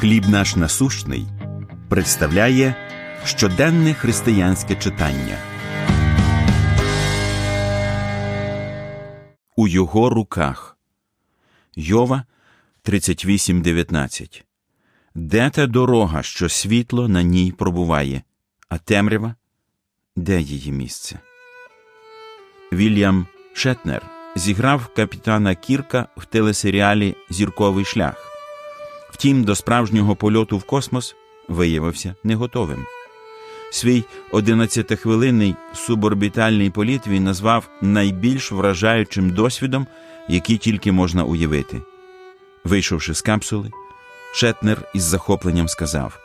Хліб наш насущний представляє щоденне християнське читання. У його руках. Йова 38.19 Де та дорога, що світло на ній пробуває, а темрява де її місце? Вільям Шетнер зіграв капітана Кірка в телесеріалі Зірковий шлях. Втім, до справжнього польоту в космос виявився не готовим. Свій 11-хвилинний суборбітальний політ він назвав найбільш вражаючим досвідом, який тільки можна уявити. Вийшовши з капсули, Шетнер із захопленням сказав: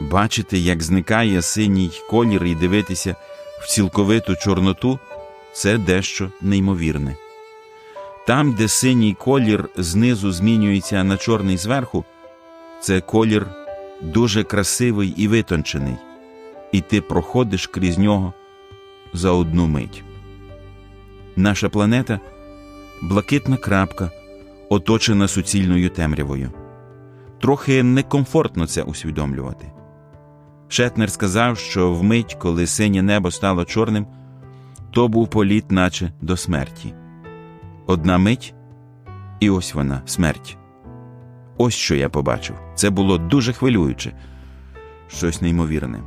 Бачити, як зникає синій колір і дивитися в цілковиту чорноту це дещо неймовірне. Там, де синій колір знизу змінюється на чорний зверху, це колір дуже красивий і витончений, і ти проходиш крізь нього за одну мить. Наша планета блакитна крапка, оточена суцільною темрявою. Трохи некомфортно це усвідомлювати. Шетнер сказав, що вмить, коли синє небо стало чорним, то був політ, наче до смерті. Одна мить, і ось вона, смерть. Ось що я побачив. Це було дуже хвилююче, щось неймовірне.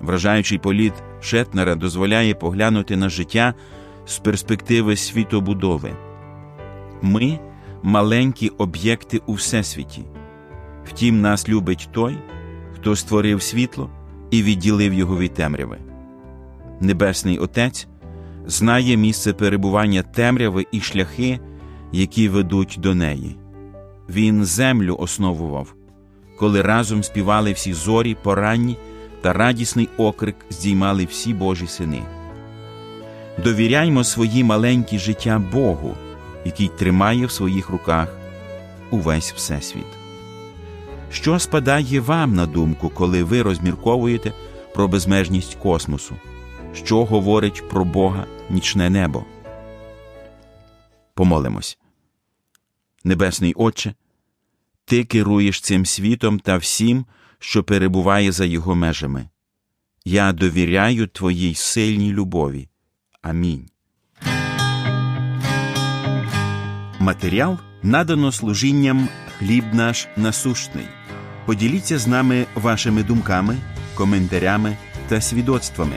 Вражаючий політ Шетнера дозволяє поглянути на життя з перспективи світобудови. Ми маленькі об'єкти у всесвіті. Втім, нас любить той, хто створив світло і відділив його від темряви. Небесний Отець знає місце перебування темряви і шляхи, які ведуть до неї. Він землю основував, коли разом співали всі зорі поранні та радісний окрик здіймали всі Божі сини. Довіряймо свої маленькі життя Богу, який тримає в своїх руках увесь Всесвіт. Що спадає вам на думку, коли ви розмірковуєте про безмежність космосу? Що говорить про Бога нічне небо? Помолимось. Небесний Отче, Ти керуєш цим світом та всім, що перебуває за його межами. Я довіряю Твоїй сильній любові. Амінь. Матеріал надано служінням хліб наш насущний. Поділіться з нами вашими думками, коментарями та свідоцтвами